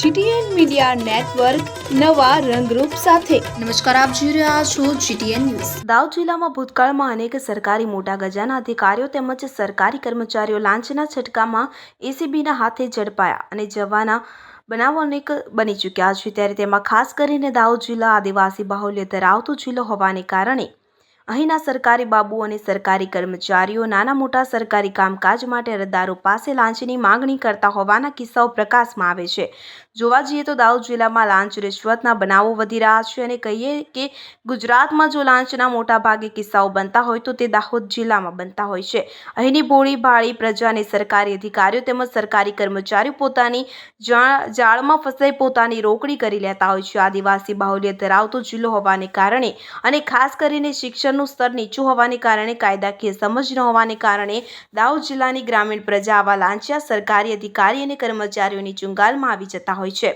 GTN media network નવા રંગરૂપ સાથે. નમસ્કાર, આપ જોઈ રહ્યા છો જીટીએન ન્યૂઝ. દાહોદ જિલ્લામાં ભૂતકાળમાં અનેક સરકારી મોટા ગજાના અધિકારીઓ તેમજ સરકારી કર્મચારીઓ લાંચના છટકામાં એસીબીના હાથે ઝડપાયા અને જવાના બનાવો અનેક બની ચૂક્યા છે. ત્યારે તેમાં ખાસ કરીને દાહોદ જિલ્લા આદિવાસી બાહુલ્ય ધરાવતો જિલ્લો હોવાને કારણે અહીંના સરકારી બાબુ અને સરકારી કર્મચારીઓ નાના મોટા સરકારી કામકાજ માટે અરજદારો પાસે લાંચની માંગણી કરતા હોવાના કિસ્સાઓ પ્રકાશમાં આવે છે. જોવા જઈએ તો દાહોદ જિલ્લામાં લાંચ રિશ્વતના બનાવો વધી રહ્યા છે અને કહીએ કે ગુજરાતમાં જો લાંચના મોટા ભાગે કિસ્સાઓ બનતા હોય તો તે દાહોદ જિલ્લામાં બનતા હોય છે. અહીંની ભોળી ભાળી પ્રજા અને સરકારી અધિકારીઓ તેમજ સરકારી કર્મચારીઓ પોતાની જાળમાં ફસાઈ પોતાની રોકડી કરી લેતા હોય છે. આદિવાસી બાહુલ્ય ધરાવતો જિલ્લો હોવાને કારણે અને ખાસ કરીને શિક્ષણનું સ્તર નીચું હોવાને કારણે કાયદાકીય સમજ ન હોવાને કારણે દાહોદ જિલ્લાની ગ્રામીણ પ્રજા આવા લાંચિયા સરકારી અધિકારી અને કર્મચારીઓની ચુંગાલમાં આવી જતા હોય છે.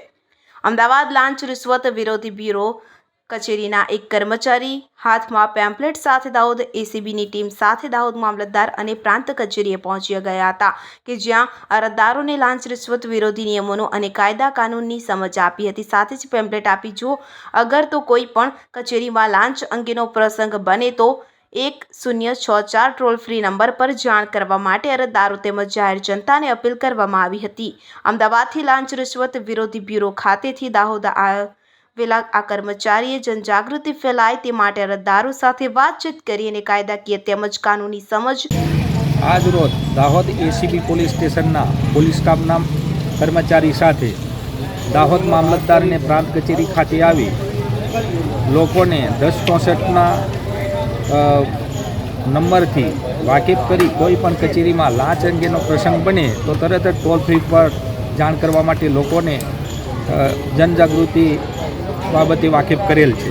અમદાવાદ લાંચ રિશ્વત વિરોધી બ્યુરો કચેરીના એક કર્મચારી, હાથમાં પેમ્પલેટ સાથે દાહોદ એસીબીની ટીમ સાથે દાહોદ મામલતદાર અને પ્રાંત કચેરીએ પહોંચી ગયા હતા કે જ્યાં અરજદારોને લાંચ રિશ્વત વિરોધી નિયમોનો અને કાયદા કાનૂનની સમજ આપી હતી. સાથે જ પેમ્પલેટ આપી, જો અગર તો કોઈ પણ કચેરીમાં લાંચ અંગેનો પ્રસંગ બને તો એક શૂન્ય છ ચાર ટોલ ફ્રી નંબર પર જાણ કરવા માટે અરજદારો તેમજ જાહેર જનતાને અપીલ કરવામાં આવી હતી. અમદાવાદથી લાંચ રિશ્વત વિરોધી બ્યુરો ખાતેથી દાહોદ આવેલા આ કર્મચારીએ જનજાગૃતિ ફેલાય તે માટે અરજદારો સાથે વાતચીત કરી અને કાયદાકીય તેમજ કાનૂની સમજ આજ રોજ દાહોદ એસીબી પોલીસ સ્ટેશનના પોલીસ કામના કર્મચારી સાથે દાહોદ મામલતદારને પ્રાંત કચેરી ખાતે આવી લોકોને દસ ચોસઠના નંબરથી વાકેફ કરી કોઈ પણ કચેરીમાં લાંચ અંગેનો પ્રસંગ બને તો તરત જ ટોલ ફ્રી પર જાણ કરવા માટે લોકોને જનજાગૃતિ બાબતે વાકેફ કરેલ છે.